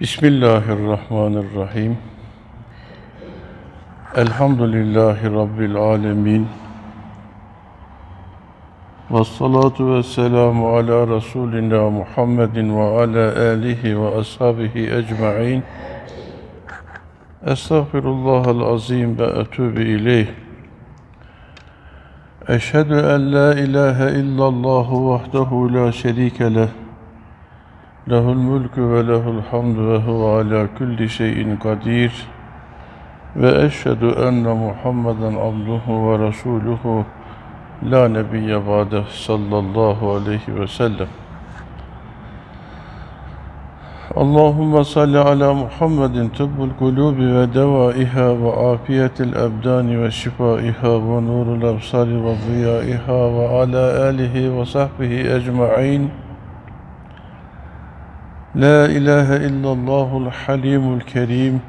Bismillahirrahmanirrahim. Elhamdülillahi Rabbil alemin. Ve salatu ve selamu ala Resulina Muhammedin ve ala alihi ve ashabihi ecma'in. Estağfirullahal azim ve etûbü ileyh. Eşhedü en la ilahe illallah vahdehu la şerike leh. Lehul mulku ve lehul hamdu ve huve ala kulli şeyin kadir. Ve eşhedü enne Muhammeden abduhu ve resuluhu la nebiyye ba'deh sallallahu aleyhi ve sellem. Allahümme salli ala Muhammedin tıbbul kulubi ve devaiha ve afiyetil ebdani ve şifaiha ve nurul absari ve ziyaiha ve ala alihi ve sahbihi ecma'in. لا إله إلا الله الحليم الكريم.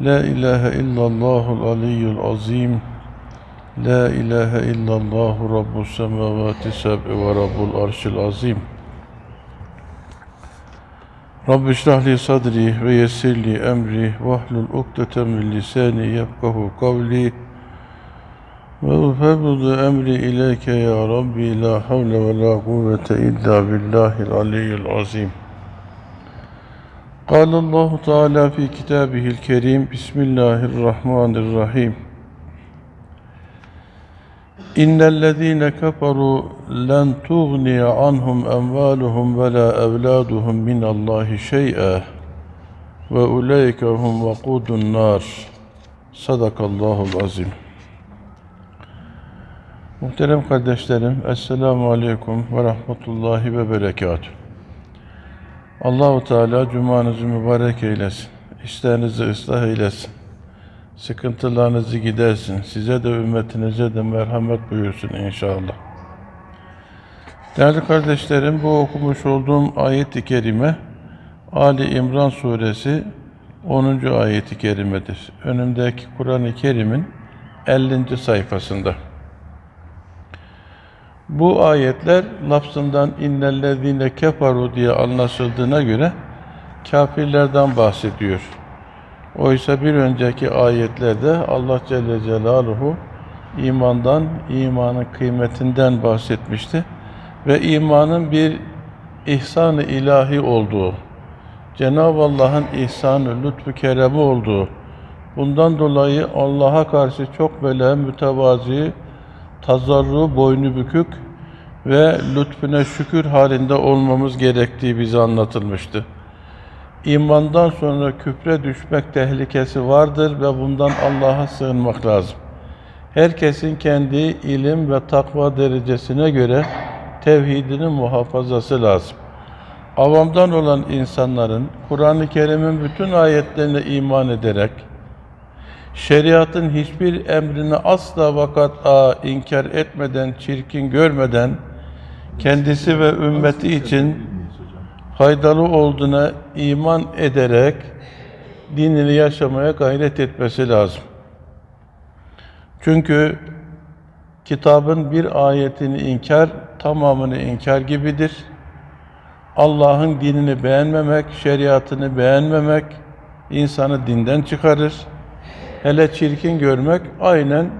لا إله إلا الله العلي العظيم. لا إله إلا الله رب السماوات السبع ورب الأرش العظيم. رب اشرح لي صدري ويسر لي أمري واحلل عقدة من لساني يفقه قولي. وأفوض أمري إليك يا ربي لا حول ولا قوة إلا بالله العلي العظيم. قال الله تعالى في كتابه الكريم بسم الله الرحمن الرحيم إن الذين كفروا لن تغني عنهم أموالهم ولا أولادهم من الله شيئا وأولئك هم وقود النار صدق الله العظيم Muhterem kardeşlerim, Esselamu Aleyküm ve Rahmetullahi ve Berekatuhu. Allahu Teala cumanızı mübarek eylesin. İşlerinizi ıslah eylesin. Sıkıntılarınızı gidersin. Size de ümmetinize de merhamet buyursun inşallah. Değerli kardeşlerim, bu okumuş olduğum ayet-i kerime Ali İmran suresi 10. ayeti kerimedir. Önümdeki Kur'an-ı Kerim'in 50. sayfasında. Bu ayetler lafzından innellezine kefaru diye anlaşıldığına göre kafirlerden bahsediyor. Oysa bir önceki ayetlerde Allah Celle Celaluhu imandan, imanın kıymetinden bahsetmişti. Ve imanın bir ihsan-ı ilahi olduğu, Cenab-ı Allah'ın ihsanı, lütfu keremi olduğu, bundan dolayı Allah'a karşı çok böyle mütevazi, tazarru, boynu bükük ve lütfüne şükür halinde olmamız gerektiği bize anlatılmıştı. İmandan sonra küfre düşmek tehlikesi vardır ve bundan Allah'a sığınmak lazım. Herkesin kendi ilim ve takva derecesine göre tevhidinin muhafazası lazım. Avamdan olan insanların Kur'an-ı Kerim'in bütün ayetlerine iman ederek, şeriatın hiçbir emrini asla vakat a inkar etmeden, çirkin görmeden, kendisi ve ümmeti için faydalı olduğuna iman ederek dinini yaşamaya gayret etmesi lazım. Çünkü kitabın bir ayetini inkar, tamamını inkar gibidir. Allah'ın dinini beğenmemek, şeriatını beğenmemek insanı dinden çıkarır. Hele çirkin görmek aynen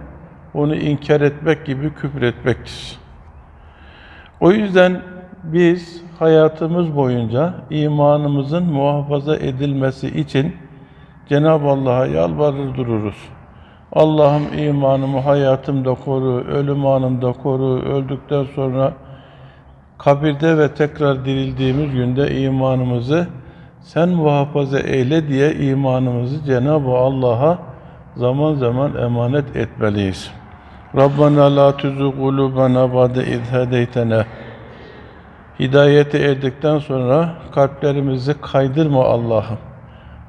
onu inkar etmek gibi küfür etmektir. O yüzden biz hayatımız boyunca imanımızın muhafaza edilmesi için Cenab-ı Allah'a yalvarır dururuz. Allah'ım imanımı hayatımda koru, ölüm anımda koru, öldükten sonra kabirde ve tekrar dirildiğimiz günde imanımızı sen muhafaza eyle diye imanımızı Cenab-ı Allah'a zaman zaman emanet etmeliyiz. Rabbena la tuzigh kulubana ba'de iz hedeytena. Hidayete erdikten sonra kalplerimizi kaydırma Allah'ım.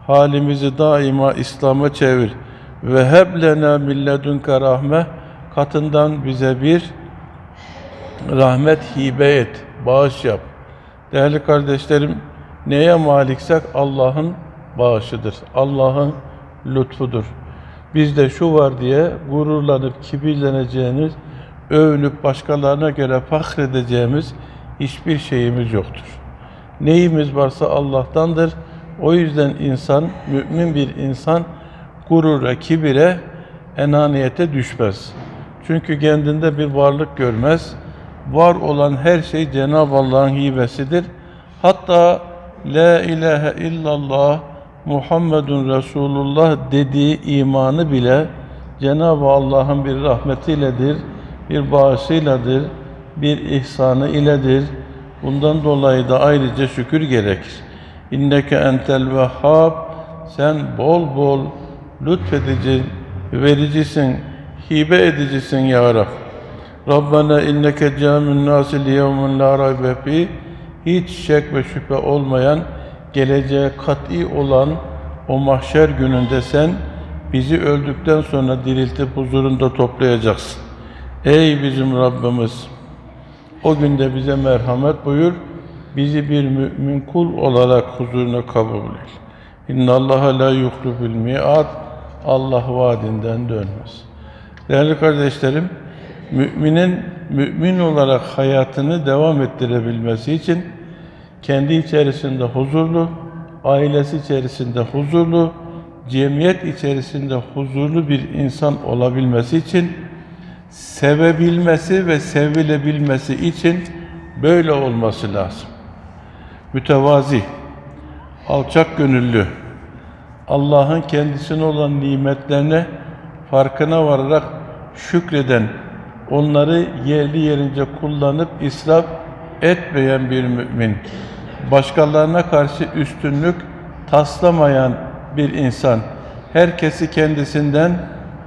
Halimizi daima İslam'a çevir. Ve heb lena min ledunke rahme. Katından bize bir rahmet hibe et, bağış yap. Değerli kardeşlerim, neye maliksek Allah'ın bağışıdır. Allah'ın lütfudur. Bizde şu var diye gururlanıp kibirleneceğiniz, övünüp başkalarına göre fahredeceğimiz hiçbir şeyimiz yoktur. Neyimiz varsa Allah'tandır. O yüzden insan, mümin bir insan gurura, kibire, enaniyete düşmez. Çünkü kendinde bir varlık görmez. Var olan her şey Cenab-ı Allah'ın hibesidir. Hatta La ilahe illallah Muhammedun Resulullah dediği imanı bile Cenab-ı Allah'ın bir rahmetiyledir, bir bağışıyladır, bir ihsanı iledir. Bundan dolayı da ayrıca şükür gerekir. İnneke entel vehhab sen bol bol lütfedici, vericisin, hibe edicisin ya Rab. Rabbena inneke cami'un nasi li yevmin la raybe fi hiç şek ve şüphe olmayan geleceğe kat'i olan o mahşer gününde sen bizi öldükten sonra diriltip huzurunda toplayacaksın. Ey bizim Rabbimiz! O günde bize merhamet buyur, bizi bir mümin kul olarak huzuruna kabul et. İnna Allaha la yuhliful mi'ad. Allah vaadinden dönmez. Değerli kardeşlerim, müminin mümin olarak hayatını devam ettirebilmesi için kendi içerisinde huzurlu, ailesi içerisinde huzurlu, cemiyet içerisinde huzurlu bir insan olabilmesi için sevebilmesi ve sevilebilmesi için böyle olması lazım. Mütevazi, alçak gönüllü, Allah'ın kendisine olan nimetlerine farkına vararak şükreden, onları yerli yerince kullanıp israf etmeyen bir mümin, başkalarına karşı üstünlük taslamayan bir insan, herkesi kendisinden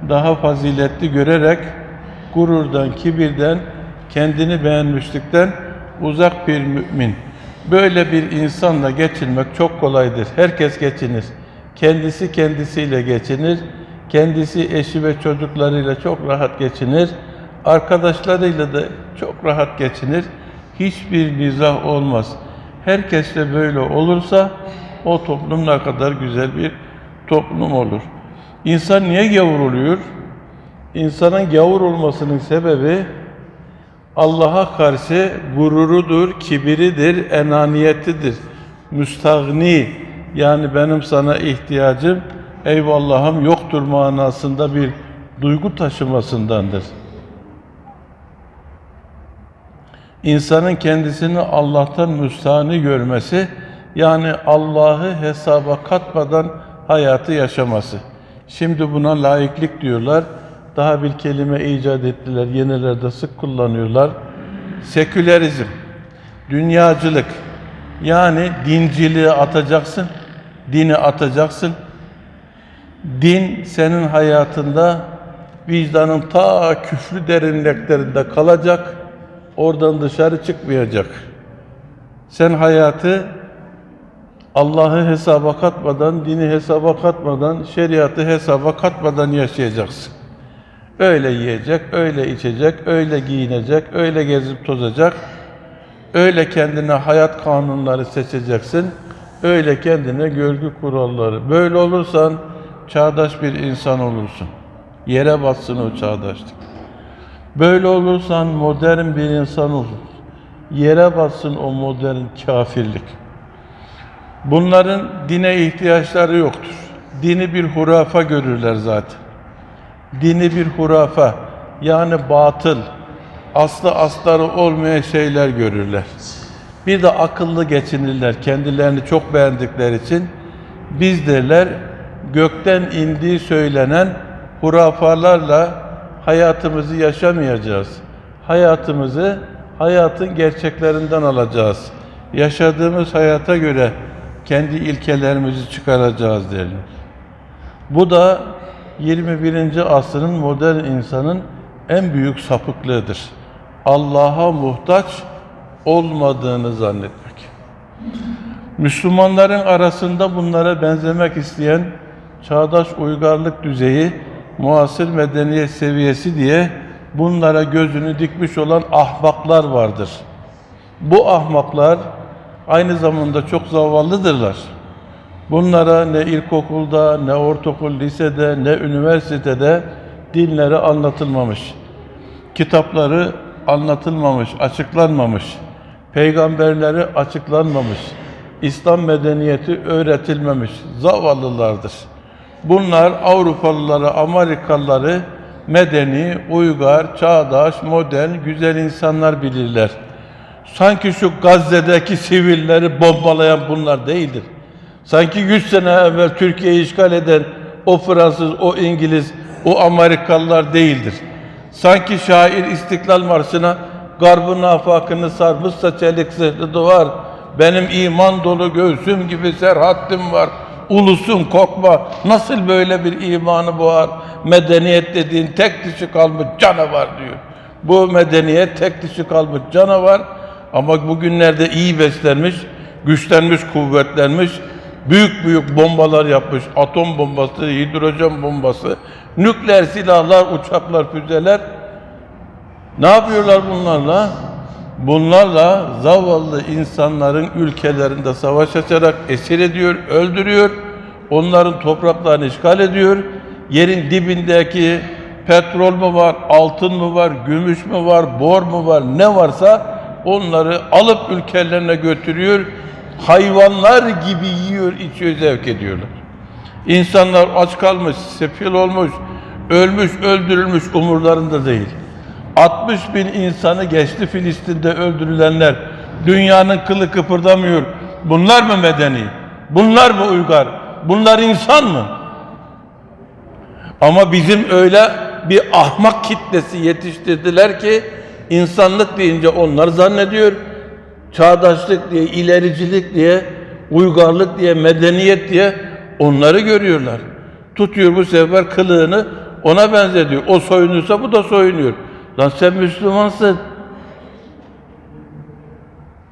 daha faziletli görerek gururdan, kibirden, kendini beğenmişlikten uzak bir mümin. Böyle bir insanla geçinmek çok kolaydır. Herkes geçinir. Kendisi kendisiyle geçinir. Kendisi eşi ve çocuklarıyla çok rahat geçinir. Arkadaşlarıyla da çok rahat geçinir. Hiçbir nizah olmaz. Herkes de böyle olursa o toplum ne kadar güzel bir toplum olur. İnsan niye gavur oluyor? İnsanın gavur olmasının sebebi Allah'a karşı gururudur, kibiridir, enaniyetidir. Müstagni yani benim sana ihtiyacım eyvallahım yoktur manasında bir duygu taşımasındandır. İnsanın kendisini Allah'tan müstahni görmesi yani Allah'ı hesaba katmadan hayatı yaşaması. Şimdi buna laiklik diyorlar. Daha bir kelime icat ettiler. Yenilerde sık kullanıyorlar. Sekülerizm, dünyacılık. Yani dinciliği atacaksın, dini atacaksın. Din senin hayatında vicdanın ta küfrü derinliklerinde kalacak. Oradan dışarı çıkmayacak. Sen hayatı Allah'ı hesaba katmadan, dini hesaba katmadan, şeriatı hesaba katmadan yaşayacaksın. Öyle yiyecek, öyle içecek, öyle giyinecek, öyle gezip tozacak. Öyle kendine hayat kanunları seçeceksin. Öyle kendine görgü kuralları. Böyle olursan çağdaş bir insan olursun. Yere batsın o çağdaşlık. Böyle olursan modern bir insan olursun. Yere batsın o modern kafirlik. Bunların dine ihtiyaçları yoktur. Dini bir hurafa görürler zaten. Dini bir hurafa, yani batıl, aslı astarı olmayan şeyler görürler. Bir de akıllı geçinirler, kendilerini çok beğendikleri için. Biz derler, gökten indiği söylenen hurafalarla hayatımızı yaşamayacağız. Hayatımızı hayatın gerçeklerinden alacağız. Yaşadığımız hayata göre kendi ilkelerimizi çıkaracağız derler. Bu da 21. asrın modern insanın en büyük sapıklığıdır. Allah'a muhtaç olmadığını zannetmek. Müslümanların arasında bunlara benzemek isteyen çağdaş uygarlık düzeyi, muasır medeniyet seviyesi diye bunlara gözünü dikmiş olan ahmaklar vardır. Bu ahmaklar aynı zamanda çok zavallıdırlar. Bunlara ne ilkokulda, ne ortaokul, lisede, ne üniversitede dinleri anlatılmamış. Kitapları anlatılmamış, açıklanmamış. Peygamberleri açıklanmamış. İslam medeniyeti öğretilmemiş zavallılardır. Bunlar Avrupalıları, Amerikalıları medeni, uygar, çağdaş, modern, güzel insanlar bilirler. Sanki şu Gazze'deki sivilleri bombalayan bunlar değildir. Sanki 100 sene evvel Türkiye'yi işgal eden o Fransız, o İngiliz, o Amerikalılar değildir. Sanki şair İstiklal Marşı'na garbın afakını sarmışsa çelik zırhlı duvar, benim iman dolu göğsüm gibi serhattim var, ulusun korkma, nasıl böyle bir imanı boğar, medeniyet dediğin tek dişi kalmış canavar diyor. Bu medeniyet tek dişi kalmış canavar ama bugünlerde iyi beslenmiş, güçlenmiş, kuvvetlenmiş, büyük büyük bombalar yapmış, atom bombası, hidrojen bombası, nükleer silahlar, uçaklar, füzeler. Ne yapıyorlar bunlarla? Bunlarla zavallı insanların ülkelerinde savaş açarak esir ediyor, öldürüyor. Onların topraklarını işgal ediyor. Yerin dibindeki petrol mü var, altın mı var, gümüş mü var, bor mu var, ne varsa onları alıp ülkelerine götürüyor. Hayvanlar gibi yiyor, içiyor, zevk ediyorlar. İnsanlar aç kalmış, sefil olmuş, ölmüş, öldürülmüş umurlarında değil. 60 bin insanı geçti Filistin'de öldürülenler. Dünyanın kılı kıpırdamıyor. Bunlar mı medeni? Bunlar mı uygar? Bunlar insan mı? Ama bizim öyle bir ahmak kitlesi yetiştirdiler ki insanlık deyince onlar zannediyor. Çağdaşlık diye, ilericilik diye, uygarlık diye, medeniyet diye onları görüyorlar. Tutuyor bu sefer kılığını ona benzetiyor. O soyunursa bu da soyunuyor. Lan sen Müslümansın.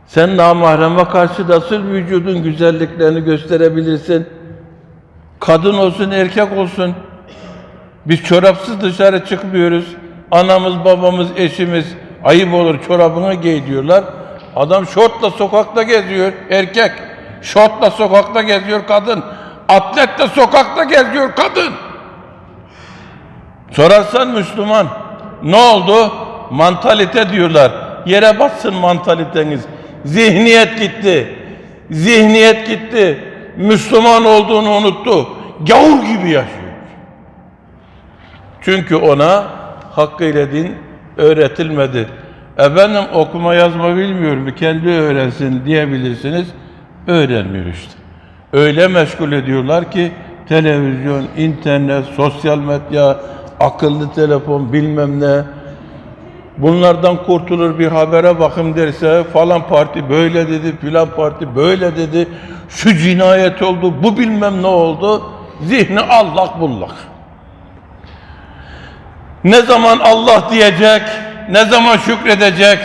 Sen namahreme karşı nasıl vücudun güzelliklerini gösterebilirsin? Kadın olsun, erkek olsun. Biz çorapsız dışarı çıkmıyoruz. Anamız, babamız, eşimiz ayıp olur çorabını giy diyorlar. Adam şortla sokakta geziyor erkek. Şortla sokakta geziyor kadın. Atletle sokakta geziyor kadın. Sorarsan Müslüman. Ne oldu? Mantalite diyorlar. Yere batsın mantaliteniz. Zihniyet gitti. Zihniyet gitti. Müslüman olduğunu unuttu. Gavur gibi yaşıyor. Çünkü ona hakkıyla din öğretilmedi. Efendim okuma yazma bilmiyorum, kendi öğrensin diyebilirsiniz. Öğrenmiyor işte. Öyle meşgul ediyorlar ki televizyon, internet, sosyal medya, akıllı telefon bilmem ne. Bunlardan kurtulur bir habere bakım derse falan parti böyle dedi, filan parti böyle dedi. Şu cinayet oldu, bu bilmem ne oldu. Zihni allak bullak. Ne zaman Allah diyecek, ne zaman şükredecek,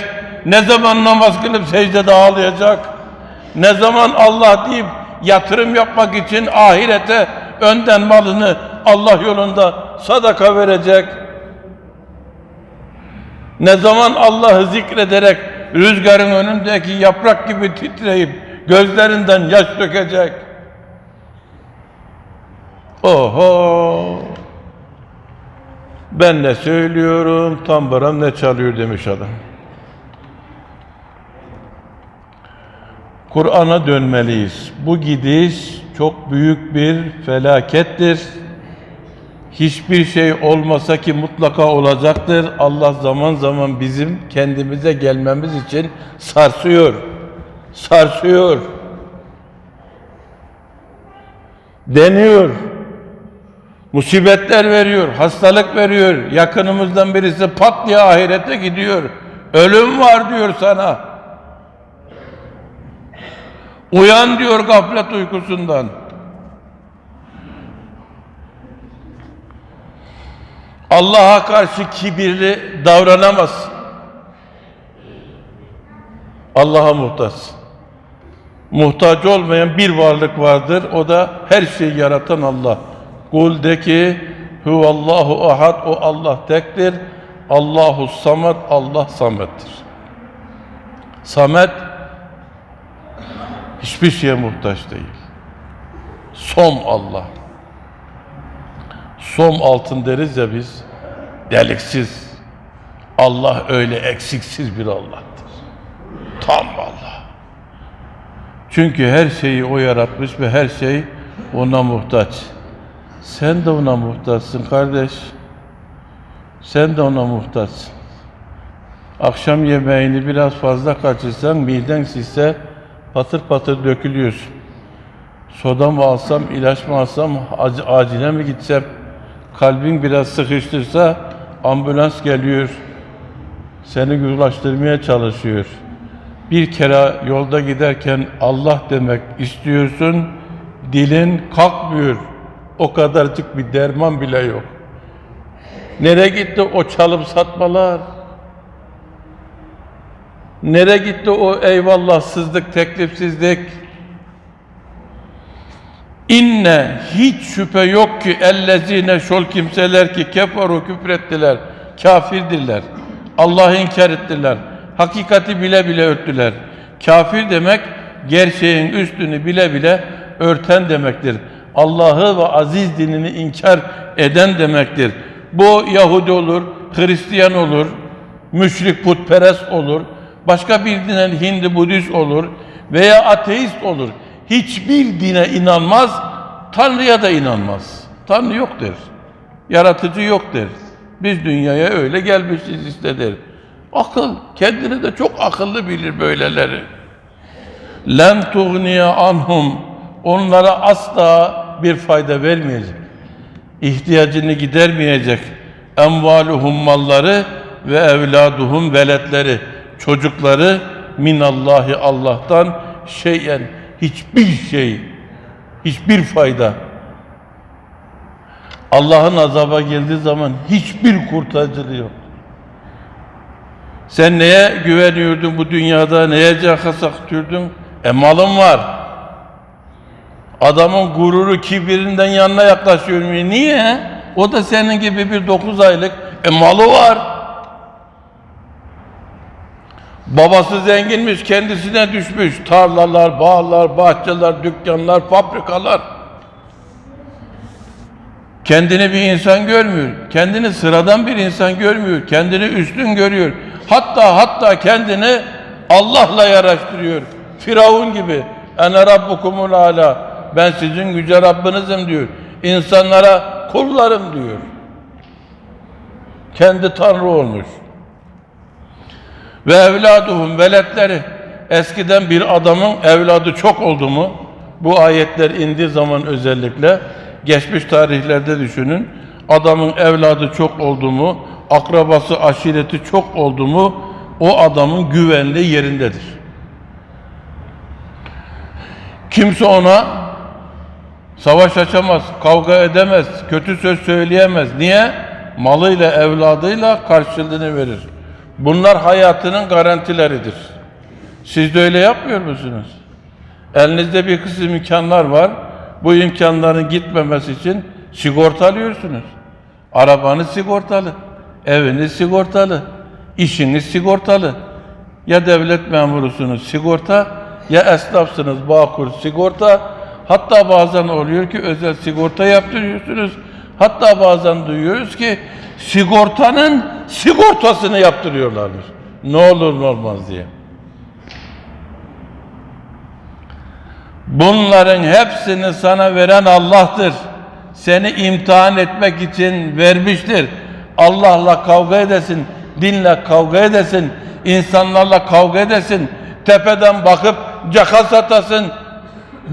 ne zaman namaz kılıp secdede ağlayacak, ne zaman Allah deyip yatırım yapmak için ahirete önden malını Allah yolunda sadaka verecek, ne zaman Allah'ı zikrederek rüzgarın önündeki yaprak gibi titreyip gözlerinden yaş dökecek. Oho! Ben ne söylüyorum, tambaram ne çalıyor demiş adam. Kur'an'a dönmeliyiz. Bu gidiş çok büyük bir felakettir. Hiçbir şey olmasa ki mutlaka olacaktır. Allah zaman zaman bizim kendimize gelmemiz için sarsıyor. Sarsıyor. Deniyor. Musibetler veriyor, hastalık veriyor. Yakınımızdan birisi pat diye ahirete gidiyor. Ölüm var diyor sana. Uyan diyor gaflet uykusundan. Allah'a karşı kibirli davranamaz. Allah'a muhtaç. Muhtaç olmayan bir varlık vardır. O da her şeyi yaratan Allah. Kul de ki huvallahu ahad o Allah tektir. Allahu samet Allah samettir. Samet hiçbir şeye muhtaç değil. Som Allah. Som altın deriz ya biz. Deliksiz. Allah öyle eksiksiz bir Allah'tır. Tam Allah. Çünkü her şeyi O yaratmış ve her şey ona muhtaç. Sen de ona muhtaçsın kardeş. Sen de ona muhtaçsın. Akşam yemeğini biraz fazla kaçırsan miden şişse patır patır dökülüyorsun. Soda mı alsam, ilaç mı alsam, ac- acile mi gitsem, kalbin biraz sıkıştırsa ambulans geliyor. Seni ulaştırmaya çalışıyor. Bir kere yolda giderken Allah demek istiyorsun, dilin kalkmıyor. O kadarcık bir derman bile yok. Nereye gitti o çalıp satmalar? Nereye gitti o eyvallahsızlık, teklifsizlik? İnne hiç şüphe yok ki ellezine şol kimseler ki keferu küfrettiler, kafirdirler. Allah'ı inkar ettiler. Hakikati bile bile örttüler. Kafir demek gerçeğin üstünü bile bile örten demektir. Allah'ı ve aziz dinini inkar eden demektir. Bu Yahudi olur, Hristiyan olur, müşrik putperest olur, başka bir dinen Hindi Budist olur veya ateist olur. Hiçbir dine inanmaz, Tanrı'ya da inanmaz. Tanrı yok der. Yaratıcı yok der. Biz dünyaya öyle gelmişiz işte der. Akıl, kendini de çok akıllı bilir böyleleri. Len tuğniye anhum onlara asla bir fayda vermeyecek. İhtiyacını gidermeyecek. Envaluhum malları ve evladuhum veletleri çocukları minallahi Allah'tan şeyen hiçbir şey hiçbir fayda Allah'ın azaba geldiği zaman hiçbir kurtarıcılığı yok. Sen neye güveniyordun bu dünyada? Neye caka sakıyordun? E malın var. Adamın gururu kibirinden yanına yaklaşıyor. Niye? O da senin gibi bir dokuz aylık. E malı var. Babası zenginmiş, kendisine düşmüş. Tarlalar, bağlar, bahçeler, dükkanlar, fabrikalar. Kendini bir insan görmüyor. Kendini sıradan bir insan görmüyor. Kendini üstün görüyor. Hatta hatta kendini Allah'la yaraştırıyor. Firavun gibi. Ene rabbukumul ala. Ben sizin yüce Rabbinizim diyor. İnsanlara kullarım diyor. Kendi Tanrı olmuş. Ve evladuhum veletleri. Eskiden bir adamın evladı çok oldu mu? Bu ayetler indiği zaman özellikle geçmiş tarihlerde düşünün. Adamın evladı çok oldu mu? Akrabası, aşireti çok oldu mu? O adamın güvenliği yerindedir. Kimse ona savaş açamaz, kavga edemez, kötü söz söyleyemez. Niye? Malıyla, evladıyla karşılığını verir. Bunlar hayatının garantileridir. Siz de öyle yapmıyor musunuz? Elinizde bir kısım imkanlar var. Bu imkanların gitmemesi için sigortalıyorsunuz. Arabanız sigortalı, eviniz sigortalı, işiniz sigortalı. Ya devlet memurusunuz sigorta, ya esnafsınız Bağkur sigorta. Hatta bazen oluyor ki özel sigorta yaptırıyorsunuz. Hatta bazen duyuyoruz ki sigortanın sigortasını yaptırıyorlarmış. Ne olur ne olmaz diye. Bunların hepsini sana veren Allah'tır. Seni imtihan etmek için vermiştir. Allah'la kavga edesin, dinle kavga edesin, insanlarla kavga edesin, tepeden bakıp caka satasın,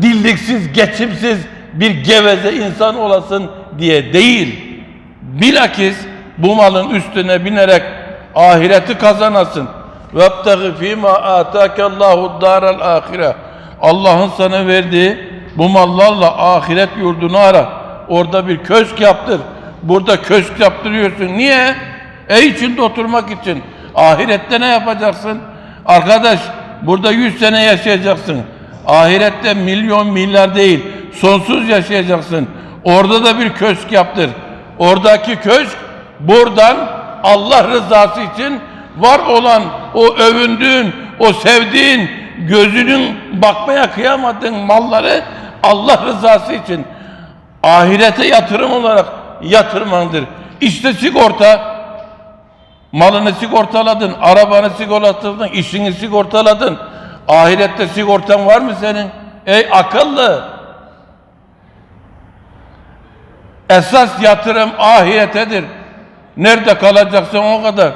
dilliksiz, geçimsiz bir geveze insan olasın diye değil. Bilakis bu malın üstüne binerek ahireti kazanasın. وَابْتَغِ ف۪ي مَا آتَاكَ اللّٰهُ الدَّارَ الْآخِرَةِ Allah'ın sana verdiği bu mallarla ahiret yurdunu ara. Orada bir köşk yaptır. Burada köşk yaptırıyorsun. Niye? E içinde oturmak için. Ahirette ne yapacaksın? Arkadaş burada 100 sene yaşayacaksın. Ahirette milyon milyar değil. Sonsuz yaşayacaksın. Orada da bir köşk yaptır. Oradaki köşk buradan Allah rızası için var olan o övündüğün, o sevdiğin, gözünün bakmaya kıyamadığın malları Allah rızası için ahirete yatırım olarak yatırmandır. İşte sigorta. Malını sigortaladın, arabanı sigortaladın, işini sigortaladın. Ahirette sigortan var mı senin? Ey akıllı! Esas yatırım ahiretedir. Nerede kalacaksın o kadar.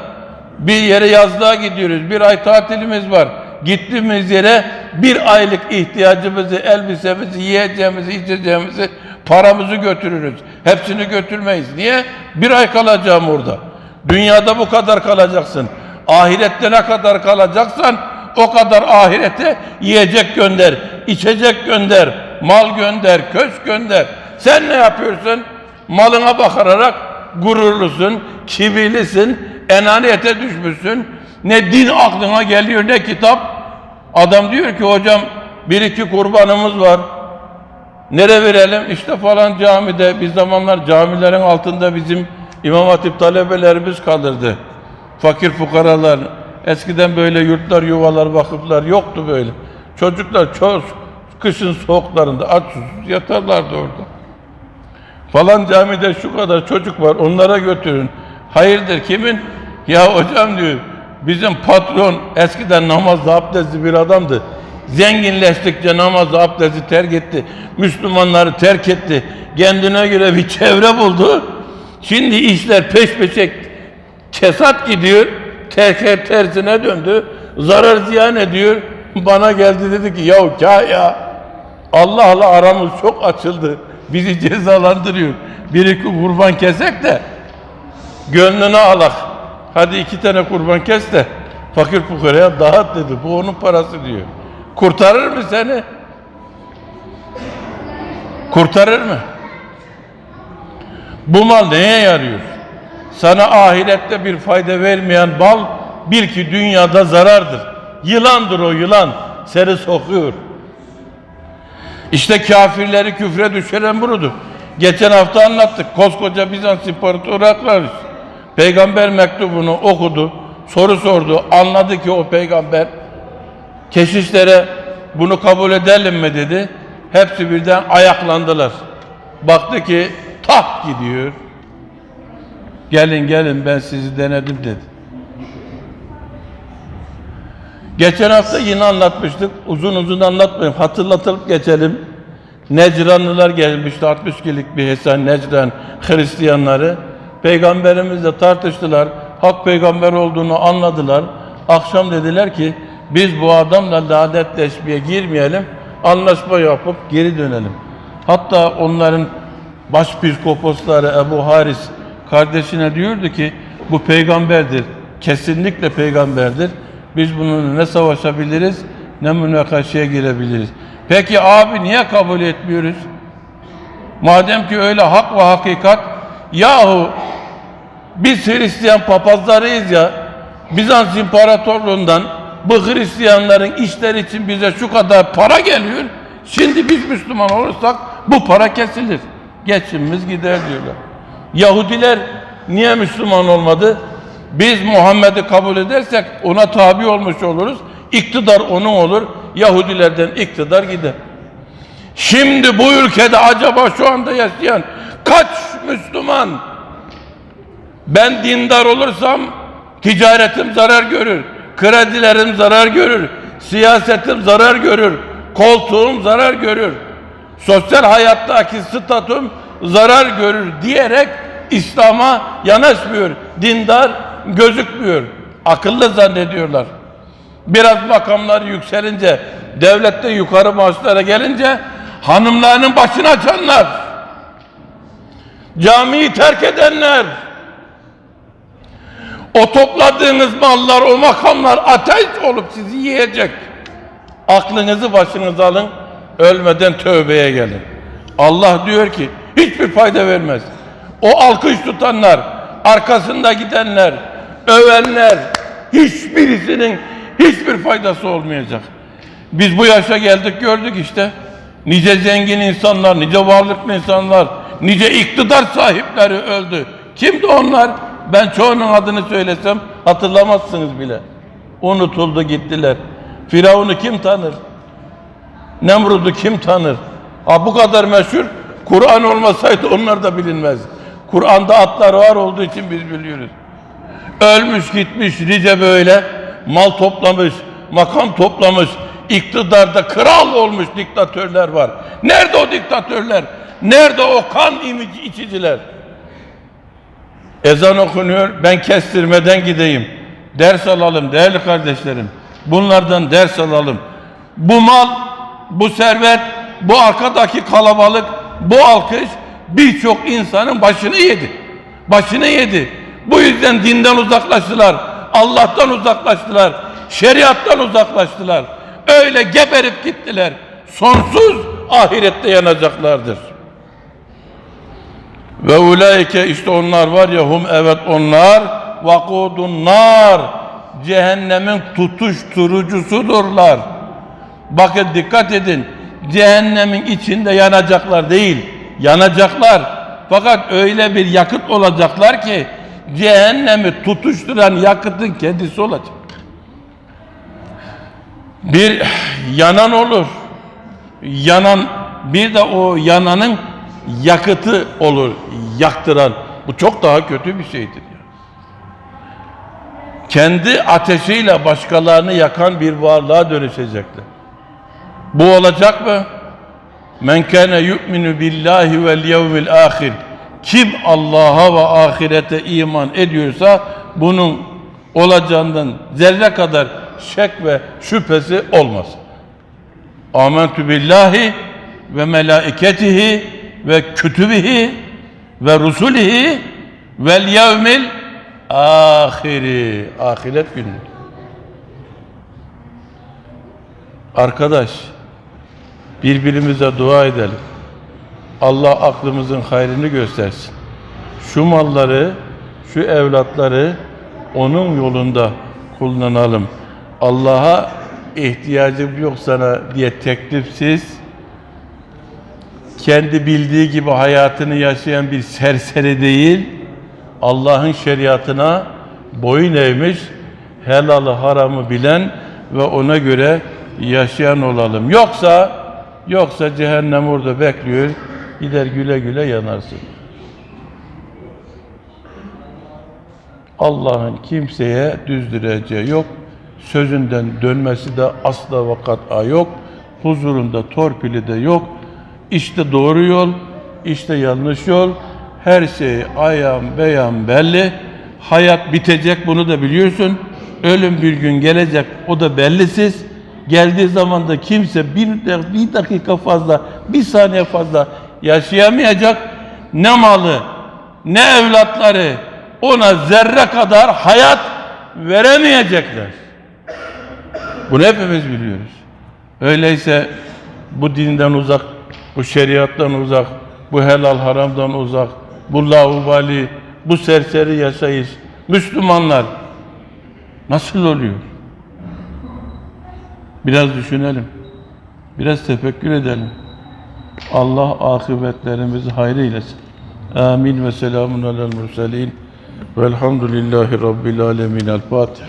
Bir yere yazlığa gidiyoruz. Bir ay tatilimiz var. Gittiğimiz yere bir aylık ihtiyacımızı, elbisemizi, yiyeceğimizi, içeceğimizi, paramızı götürürüz. Hepsini götürmeyiz. Niye? Bir ay kalacağım orada. Dünyada bu kadar kalacaksın. Ahirette ne kadar kalacaksan o kadar ahirete yiyecek gönder, içecek gönder, mal gönder, köşk gönder. Sen ne yapıyorsun? Malına bakarak gururlusun, kibirlisin, enaniyete düşmüşsün. Ne din aklına geliyor ne kitap. Adam diyor ki hocam bir iki kurbanımız var. Nere verelim? İşte falan camide. Bir zamanlar camilerin altında bizim İmam Hatip talebelerimiz kalırdı. Fakir fukaralar. Eskiden böyle yurtlar, yuvalar, vakıflar yoktu böyle. Çocuklar çok kışın soğuklarında aç yatarlardı orada. Falan camide şu kadar çocuk var onlara götürün. Hayırdır kimin? Ya hocam diyor bizim patron eskiden namazda abdestli bir adamdı. Zenginleştikçe namazda abdesti terk etti. Müslümanları terk etti. Kendine göre bir çevre buldu. Şimdi işler peş peşe kesat gidiyor. Terk tersine döndü. Zarar ziyan ediyor. Bana geldi dedi ki ya kaya Allah'la aramız çok açıldı. Bizi cezalandırıyor. Bir kurban kesek de gönlünü alak. Hadi iki tane kurban kes de fakir fukaraya dağıt dedi. Bu onun parası diyor. Kurtarır mı seni? Kurtarır mı? Bu mal neye yarıyor? Sana ahirette bir fayda vermeyen bal bil ki dünyada zarardır. Yılandır o yılan. Seni sokuyor. İşte kafirleri küfre düşüren budur. Geçen hafta anlattık. Koskoca Bizans İmparatoru Aklaris. Peygamber mektubunu okudu. Soru sordu. Anladı ki o peygamber keşişlere bunu kabul edelim mi dedi. Hepsi birden ayaklandılar. Baktı ki tak gidiyor. Gelin gelin ben sizi denedim dedi. Geçen hafta yine anlatmıştık. Uzun uzun anlatmayayım. Hatırlatılıp geçelim. Necranlılar gelmişti. 60 kişilik bir Hasan Necran Hristiyanları. Peygamberimizle tartıştılar. Hak peygamber olduğunu anladılar. Akşam dediler ki biz bu adamla lanetleşmeye girmeyelim. Anlaşma yapıp geri dönelim. Hatta onların başpiskoposları Ebu Haris kardeşine diyordu ki bu peygamberdir. Kesinlikle peygamberdir. Biz bununla ne savaşabiliriz ne münakaşaya girebiliriz. Peki abi niye kabul etmiyoruz? Madem ki öyle hak ve hakikat yahu biz Hristiyan papazlarıyız ya Bizans İmparatorluğundan bu Hristiyanların işleri için bize şu kadar para geliyor. Şimdi biz Müslüman olursak bu para kesilir. Geçimimiz gider diyorlar. Yahudiler niye Müslüman olmadı? Biz Muhammed'i kabul edersek ona tabi olmuş oluruz. İktidar onun olur. Yahudilerden iktidar gider. Şimdi bu ülkede acaba şu anda yaşayan kaç Müslüman ben dindar olursam ticaretim zarar görür, kredilerim zarar görür, siyasetim zarar görür, koltuğum zarar görür, sosyal hayattaki statüm zarar görür diyerek İslam'a yanaşmıyor. Dindar gözükmüyor. Akıllı zannediyorlar. Biraz makamlar yükselince, devlette yukarı maaşlara gelince hanımlarının başını açanlar, camiyi terk edenler, o topladığınız mallar, o makamlar ateş olup sizi yiyecek. Aklınızı başınıza alın, ölmeden tövbeye gelin. Allah diyor ki hiçbir fayda vermez. O alkış tutanlar, arkasında gidenler, övenler, hiçbirisinin hiçbir faydası olmayacak. Biz bu yaşa geldik gördük işte. Nice zengin insanlar, nice varlıklı insanlar, nice iktidar sahipleri öldü. Kimdi onlar? Ben çoğunun adını söylesem hatırlamazsınız bile. Unutuldu gittiler. Firavun'u kim tanır? Nemrud'u kim tanır? Ha bu kadar meşhur. Kur'an olmasaydı onlar da bilinmez. Kur'an'da atlar var olduğu için biz biliyoruz. Ölmüş gitmiş nice böyle mal toplamış, makam toplamış, iktidarda kral olmuş diktatörler var. Nerede o diktatörler? Nerede o kan içiciler? Ezan okunuyor. Ben kestirmeden gideyim. Ders alalım değerli kardeşlerim. Bunlardan ders alalım. Bu mal, bu servet, bu arkadaki kalabalık, bu alkış birçok insanın başını yedi. Başını yedi. Bu yüzden dinden uzaklaştılar. Allah'tan uzaklaştılar. Şeriattan uzaklaştılar. Öyle geberip gittiler. Sonsuz ahirette yanacaklardır. Ve ulaike işte onlar var ya hum evet onlar vakudun nar cehennemin tutuşturucusudurlar. Bakın dikkat edin. Cehennemin içinde yanacaklar değil. Yanacaklar. Fakat öyle bir yakıt olacaklar ki cehennemi tutuşturan yakıtın kendisi olacak. Bir yanan olur. Yanan bir de o yananın yakıtı olur. Yaktıran. Bu çok daha kötü bir şeydir. ya. Kendi ateşiyle başkalarını yakan bir varlığa dönüşecekler. Bu olacak mı? Men kana yu'minu billahi vel yevmil ahir. Kim Allah'a ve ahirete iman ediyorsa bunun olacağından zerre kadar şek ve şüphesi olmaz. Amentu billahi ve melaiketihi ve kütübihi ve rusulihi vel yevmil ahiri. Ahiret günü. Arkadaş, birbirimize dua edelim. Allah aklımızın hayrını göstersin. Şu malları, şu evlatları onun yolunda kullanalım. Allah'a ihtiyacım yok sana diye teklifsiz, kendi bildiği gibi hayatını yaşayan bir serseri değil, Allah'ın şeriatına boyun eğmiş, helalı haramı bilen ve ona göre yaşayan olalım. Yoksa, yoksa cehennem orada bekliyor, gider güle güle yanarsın. Allah'ın kimseye düzdüreceği yok. Sözünden dönmesi de asla ve kat'a yok. Huzurunda torpili de yok. İşte doğru yol, işte yanlış yol. Her şey ayan beyan belli. Hayat bitecek bunu da biliyorsun. Ölüm bir gün gelecek o da bellisiz. Geldiği zaman da kimse bir, bir dakika fazla, bir saniye fazla yaşayamayacak. Ne malı, ne evlatları ona zerre kadar hayat veremeyecekler. Bunu hepimiz biliyoruz. Öyleyse bu dinden uzak, bu şeriattan uzak, bu helal haramdan uzak, bu laubali, bu serseri yaşayış, Müslümanlar nasıl oluyor? Biraz düşünelim. Biraz tefekkür edelim. Allah akıbetlerimizi hayır eylesin. Amin ve selamun alel murselin. Velhamdülillahi Rabbil alemin. El Fatiha.